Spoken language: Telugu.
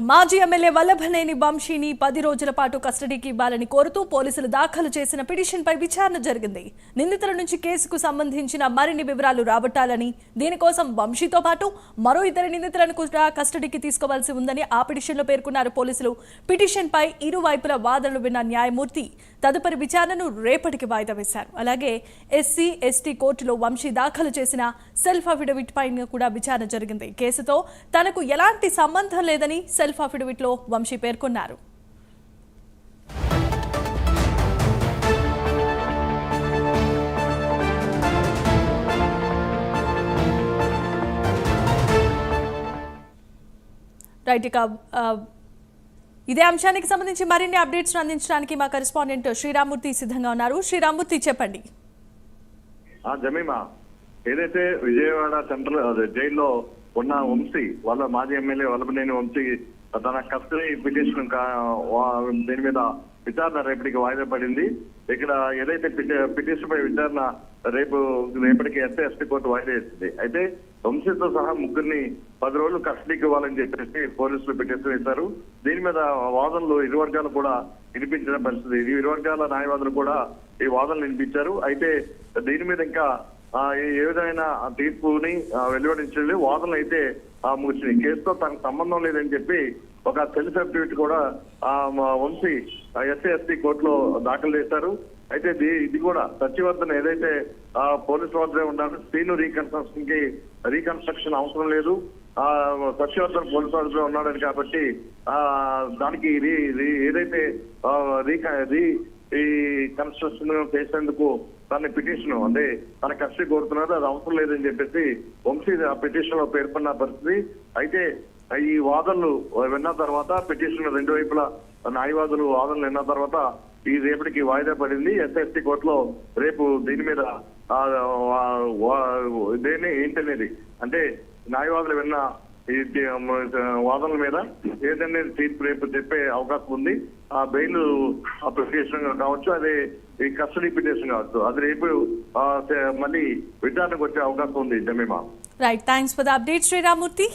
మాజీ ఎమ్మెల్యే వల్లభనేని వంశీని పది రోజుల పాటు కస్టడీకి ఇవ్వాలని కోరుతూ పోలీసులు దాఖలు చేసిన పిటిషన్పై విచారణ జరిగింది. నిందితుల నుంచి కేసుకు సంబంధించిన మరిన్ని వివరాలు రాబట్టాలని దీనికోసం వంశీతో పాటు మరో ఇద్దరు నిందితులను కూడా కస్టడీకి తీసుకోవాల్సి ఉందని ఆ పిటిషన్లో పేర్కొన్నారు పోలీసులు. పిటిషన్పై ఇరువైపుల వాదనలు విన్న న్యాయమూర్తి తదుపరి విచారణను రేపటికి వాయిదా వేశారు. అలాగే ఎస్సీ ఎస్టీ కోర్టులో వంశీ దాఖలు చేసిన సెల్ఫ్ అఫిడవిట్ పైన కూడా విచారణ జరిగింది. కేసుతో తనకు ఎలాంటి సంబంధం లేదని సెల్ఫ్ అఫిడవిట్లో వంశీ పేర్కొన్నారు. రైట్ ఇక ఇదే అంశానికి సంబంధించి మరిన్ని అప్డేట్స్ అందించడానికి మా కరెస్పాండెంట్ శ్రీరామూర్తి సిద్ధంగా ఉన్నారు. శ్రీరామూర్తి చెప్పండి. జమీమా ఏదైతే విజయవాడ సెంట్రల్ జైల్లో ఉన్న వంశీ వాళ్ళ మాజీ ఎమ్మెల్యే వల్లభనేని వంశీ తన కస్టడీ పిటిషన్ దీని మీద విచారణ రేపటికి వాయిదా పడింది. ఇక్కడ ఏదైతే పిటి- పిటిషన్ పై విచారణ రేపు రేపటికి ఎస్సీ ఎస్టీ కోర్టు వాయిదా వేసింది. అయితే వంశీతో సహా ముగ్గురిని పది రోజులు కస్టడీకి ఇవ్వాలని చెప్పేసి పోలీసులు పిటిషన్ వేశారు. దీని మీద వాదనలు ఇరు వర్గాలు కూడా వినిపించిన పరిస్థితి. ఈ ఇరు వర్గాల న్యాయవాదులు కూడా ఈ వాదనలు వినిపించారు. అయితే దీని మీద ఇంకా ఏ- విధమైన తీర్పుని ఆ, వెలువడించలేదు వాదనలు అయితే ఆ, ముగిసినాయి కేసుతో తనకు సంబంధం లేదని చెప్పి ఒక సెల్ఫ్ అఫిడవిట్ కూడా ఆ, వంశీ ఎస్సీ ఎస్టీ కోర్టులో దాఖలు చేశారు. అయితే ఇది- ఇది కూడా సచివర్ధన్ ఏదైతే పోలీసు వద్దే ఉన్నారు శ్రీను రీకన్స్ట్రక్షన్కి రీకన్స్ట్రక్షన్ అవసరం లేదు. సచివర్ధన్ సత్యవర్ధన్ పోలీసు వద్దే ఉన్నాడని కాబట్టి దానికి రీ- ఏదైతే రీ ఈ కన్స్ట్రక్షన్ చేసేందుకు తన పిటిషన్ అంటే తన కష్టం కోరుతున్నారు అది అవసరం లేదని చెప్పేసి వంశీ ఆ పిటిషన్లో పేర్కొన్న పరిస్థితి. అయితే ఈ వాదనలు విన్న తర్వాత పిటిషన్ రెండు వైపులా న్యాయవాదులు వాదనలు విన్న తర్వాత ఈ రేపటికి వాయిదా పడింది. ఎస్ఎస్టీ కోర్టులో రేపు దీని మీద వా- దేని ఏంటనేది అంటే న్యాయవాదులు విన్న ఈ వాదనల మీద. ఏదైనా తీర్పు రేపు చెప్పే అవకాశం ఉంది. ఆ బెయిల్ అప్లికేషన్ కావచ్చు అదే ఈ కస్టడీ పిటిషన్ కావచ్చు. అది రేపు మళ్ళీ విచారణకు వచ్చే అవకాశం ఉంది Jemima. Right thanks for the update Sriramamurthy